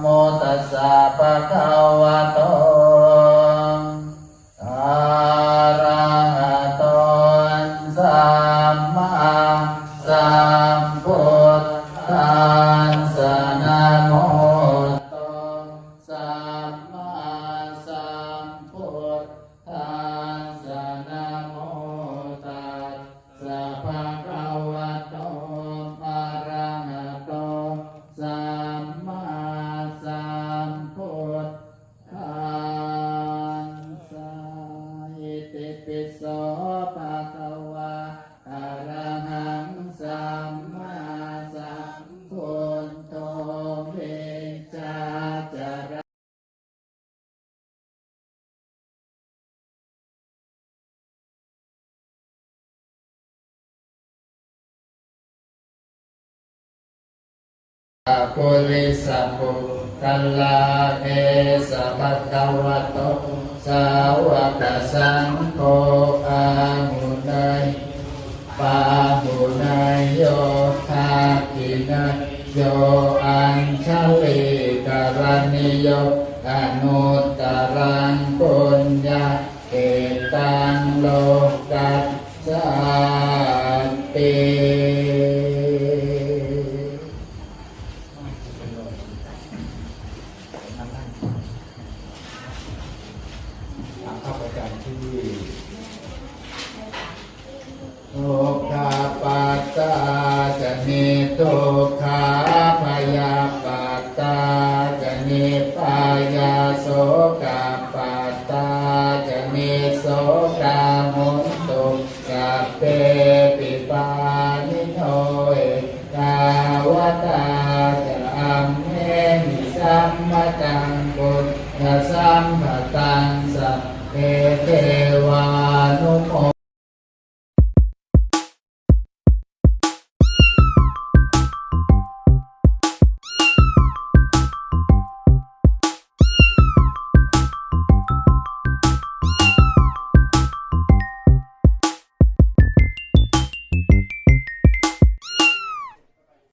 โมตัสสะภะคะวะโตอะระหะโตสัมมาสัมพุทธัสสะนะโมโตสัมมาสัมพุทธัสสะนะโมตัสสะภะคะวะโตอะระหะโตสัม ปุริสปุตัลลาเอสะภะคะวะโตสาวกสังโฆอาหุนายปาหุนายโยคากินายโยอัญชลิกรณิโยอนุตตรังปุญญาเกตังโลกัสสา ที่ทุกขาปัตตาจะนิทุกขาพยาปัตตาจะนิปายาโสกาปัตตาจะนิโสกามุตุสัพเพปิปานิโนเอกาวตาจะอัมเมหิสัมมตังบุญสัมปตังสัพ เพเทวานุโม